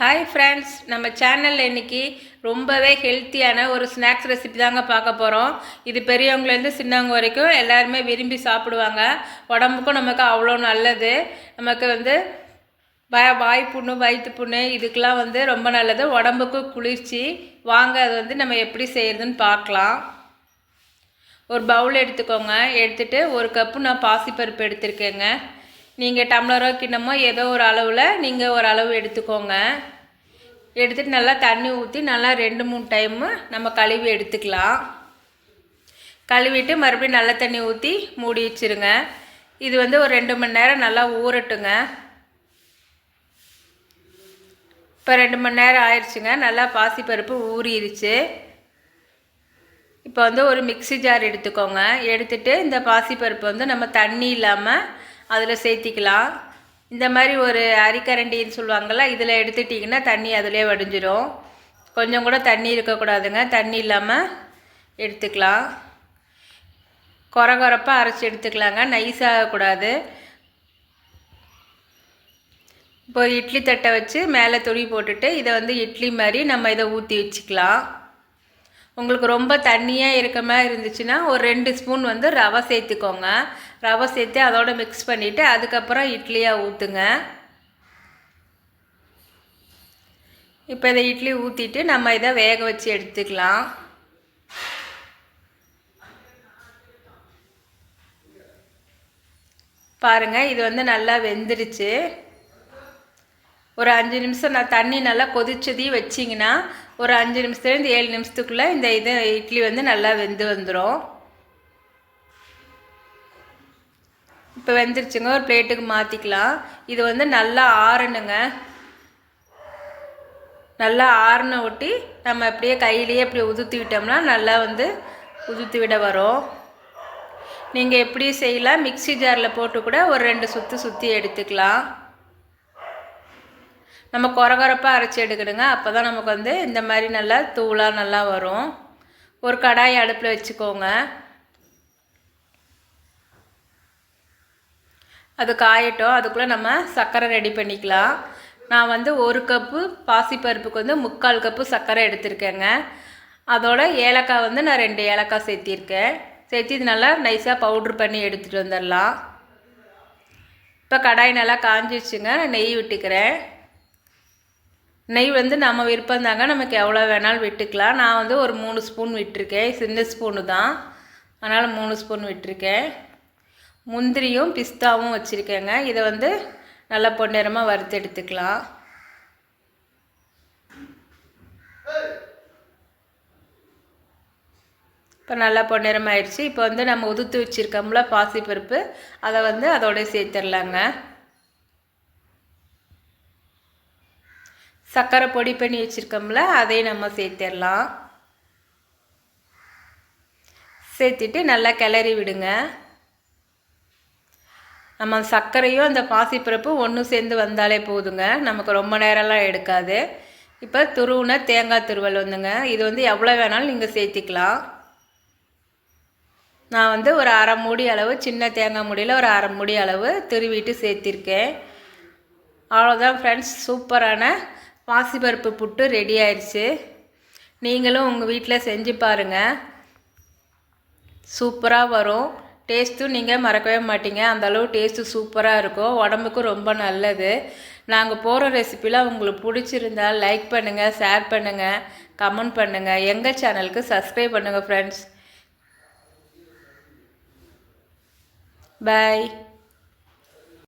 Hi friends நம்ம சேனலில் இன்றைக்கி ரொம்பவே ஹெல்த்தியான ஒரு ஸ்நாக்ஸ் ரெசிபி தாங்க பார்க்க போகிறோம் இது பெரியவங்கலேருந்து சின்னவங்க வரைக்கும் எல்லாருமே விரும்பி சாப்பிடுவாங்க. உடம்புக்கும் நமக்கு அவ்வளோ நல்லது. நமக்கு வந்து வய வாய் புண்ணு வயிற்று புண்ணு இதுக்கெலாம் வந்து ரொம்ப நல்லது. உடம்புக்கு குளிர்ச்சி. வாங்க அது வந்து நம்ம எப்படி செய்கிறதுன்னு பார்க்கலாம். ஒரு பவுல் எடுத்துக்கோங்க. எடுத்துகிட்டு ஒரு கப்பு நான் பாசிப்பருப்பு எடுத்திருக்கேங்க. நீங்கள் டம்ளரோ கிண்ணமோ ஏதோ ஒரு அளவில் நீங்கள் ஒரு அளவு எடுத்துக்கோங்க. எடுத்துகிட்டு நல்லா தண்ணி ஊற்றி நல்லா ரெண்டு மூணு டைமு நம்ம கழுவி எடுத்துக்கலாம். கழுவிட்டு மறுபடியும் நல்ல தண்ணி ஊற்றி மூடி வச்சுருங்க. இது வந்து ஒரு ரெண்டு மணி நேரம் நல்லா ஊறட்டுங்க. இப்போ ரெண்டு மணி நேரம் ஆயிடுச்சுங்க நல்லா பாசிப்பருப்பு ஊறிடுச்சு இப்போ வந்து ஒரு மிக்சி ஜார் எடுத்துக்கோங்க. எடுத்துகிட்டு இந்த பாசிப்பருப்பு வந்து நம்ம தண்ணி இல்லாமல் அதில் சேர்த்திக்கலாம். இந்த மாதிரி ஒரு அரிக்கரண்டின்னு சொல்லுவாங்கள்ல இதில் எடுத்துட்டிங்கன்னா தண்ணி அதிலே வடிஞ்சிரும். கொஞ்சம் கூட தண்ணி இருக்கக்கூடாதுங்க தண்ணி இல்லாமல் எடுத்துக்கலாம். குறை குறைப்பாக அரைச்சி எடுத்துக்கலாங்க. நைஸாகக்கூடாது இப்போ இட்லி தட்டை வச்சு மேலே துணி போட்டுட்டு இதை வந்து இட்லி மாதிரி நம்ம இதை ஊற்றி வச்சுக்கலாம். உங்களுக்கு ரொம்ப தண்ணியாக இருக்க மாதிரி இருந்துச்சுன்னா ஒரு ரெண்டு ஸ்பூன் வந்து ரவை சேர்த்துக்கோங்க. ரவை சேர்த்து அதோட மிக்ஸ் பண்ணிவிட்டு அதுக்கப்புறம் இட்லியாக ஊற்றுங்க இப்போ இதை இட்லி ஊற்றிட்டு நம்ம இதை வேக வச்சு எடுத்துக்கலாம். பாருங்கள் இது வந்து நல்லா வெந்துடுச்சு. ஒரு அஞ்சு நிமிஷம் நான் தண்ணி நல்லா கொதிச்சதையும் வச்சிங்கன்னா ஒரு அஞ்சு நிமிஷத்துலேருந்து ஏழு நிமிஷத்துக்குள்ளே இந்த இது இட்லி வந்து நல்லா வெந்து வந்துடும் இப்போ வெந்துருச்சுங்க. ஒரு பிளேட்டுக்கு மாற்றிக்கலாம் இது வந்து நல்லா ஆறணுங்க. நல்லா ஆறின ஒட்டி நம்ம அப்படியே கையிலேயே அப்படி உதுத்து விட்டோம்னா நல்லா வந்து உதுத்து விட வரும். நீங்கள் எப்படி செய்யலாம்? மிக்சி ஜாரில் போட்டு கூட ஒரு ரெண்டு சுற்றி சுற்றி எடுத்துக்கலாம். நம்ம குறகுறப்பாக அரைச்சி எடுக்கணுங்க. அப்போ தான் நமக்கு வந்து இந்த மாதிரி நல்லா தூளாக நல்லா வரும். ஒரு கடாய் அடுப்பில் வச்சுக்கோங்க. அது காயட்டும். அதுக்குள்ளே நம்ம சர்க்கரை ரெடி பண்ணிக்கலாம். நான் வந்து ஒரு கப்பு பாசிப்பருப்புக்கு வந்து முக்கால் கப்பு சர்க்கரை எடுத்திருக்கேங்க. அதோட ஏலக்காய் வந்து நான் ரெண்டு ஏலக்காய் சேர்த்திருக்கேன். சேர்த்து இது நல்லா நைஸாக பவுட்ரு பண்ணி எடுத்துகிட்டு வந்துடலாம் இப்போ கடாய் நல்லா காஞ்சிச்சுங்க நான் நெய் விட்டுக்கிறேன். நெய் வந்து நம்ம விருப்பம் தாங்க நமக்கு எவ்வளோ வேணாலும் விட்டுக்கலாம். நான் வந்து ஒரு மூணு ஸ்பூன் விட்டுருக்கேன். சின்ன ஸ்பூனு தான். அதனால் மூணு ஸ்பூன் விட்டுருக்கேன். முந்திரியும் பிஸ்தாவும் வச்சுருக்கேங்க. இதை வந்து நல்லா பொன்னேரமாக வறுத்து எடுத்துக்கலாம். இப்போ நல்லா பொன்னிறமாயிடுச்சு இப்போ வந்து நம்ம உதுத்து வச்சுருக்கோம்ல பாசிப்பருப்பு அதை வந்து அதோடய சேர்த்துடலாங்க. சர்க்கரை பொடி பண்ணி வச்சுருக்கோம்ல அதையும் நம்ம சேர்த்திடலாம். சேர்த்துட்டு நல்லா கிளறி விடுங்க. நம்ம சர்க்கரையும் அந்த பாசிப்பருப்பு ஒன்று சேர்ந்து வந்தாலே போதுங்க. நமக்கு ரொம்ப நேரம்லாம் எடுக்காது. இப்போ துருவுன தேங்காய் துருவல் வந்துங்க. இது வந்து எவ்வளோ வேணாலும் நீங்கள் சேர்த்திக்கலாம். நான் வந்து ஒரு அரை மூடி அளவு சின்ன தேங்காய் மூடியில் ஒரு அரை மூடி அளவு துருவிட்டு சேர்த்திருக்கேன். அவ்வளோதான் ஃப்ரெண்ட்ஸ் சூப்பரான பாசிப்பருப்பு புட்டு ரெடி ஆயிடுச்சு. நீங்களும் உங்கள் வீட்டில் செஞ்சு பாருங்கள் சூப்பராக வரும். டேஸ்ட்டும் நீங்கள் மறக்கவே மாட்டீங்க. அந்தளவு டேஸ்ட்டு சூப்பராக இருக்கும். உடம்புக்கும் ரொம்ப நல்லது. நாங்கள் போகிற ரெசிப்பிலாம் உங்களுக்கு பிடிச்சிருந்தா லைக் பண்ணுங்கள் ஷேர் பண்ணுங்கள் கமெண்ட் பண்ணுங்கள் எங்கள் சேனலுக்கு சப்ஸ்கிரைப் பண்ணுங்கள் ஃப்ரெண்ட்ஸ் பாய்